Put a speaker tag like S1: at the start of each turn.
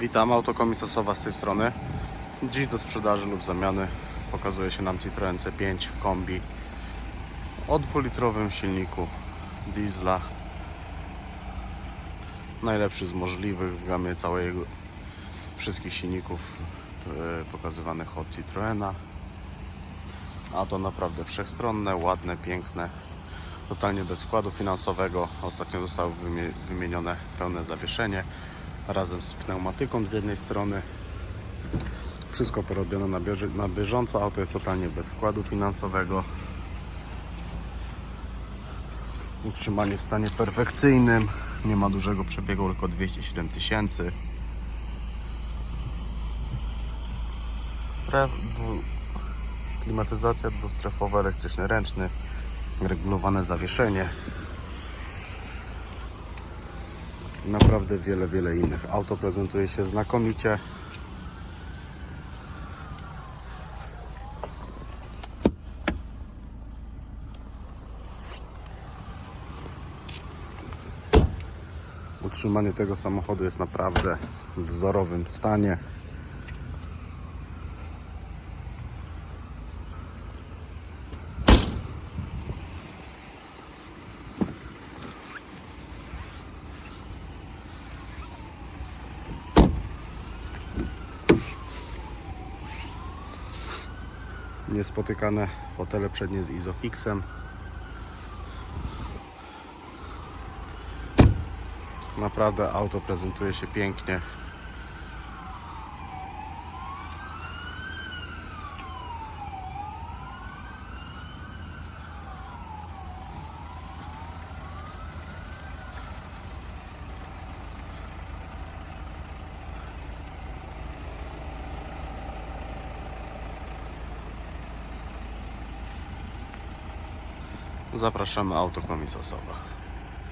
S1: Witam, autokomisosowa z tej strony. Dziś do sprzedaży lub zamiany pokazuje się nam Citroen C5 w kombi o dwulitrowym silniku diesla. Najlepszy z możliwych w gamie całej wszystkich silników e, pokazywanych od Citroena. Auto naprawdę wszechstronne, ładne, piękne, totalnie bez wkładu finansowego. Ostatnio zostało wymie- wymienione pełne zawieszenie razem z pneumatyką z jednej strony. Wszystko porobione na, bieży- na bieżąco. Auto jest totalnie bez wkładu finansowego. Utrzymanie w stanie perfekcyjnym. Nie ma dużego przebiegu, tylko 207 tysięcy. Stref, dwu, klimatyzacja dwustrefowa, elektryczny ręczny, regulowane zawieszenie. Naprawdę wiele, wiele innych. Auto prezentuje się znakomicie. Utrzymanie tego samochodu jest naprawdę w wzorowym stanie. Niespotykane fotele przednie z Isofixem. Naprawdę auto prezentuje się pięknie. Zapraszamy autokomisosowa.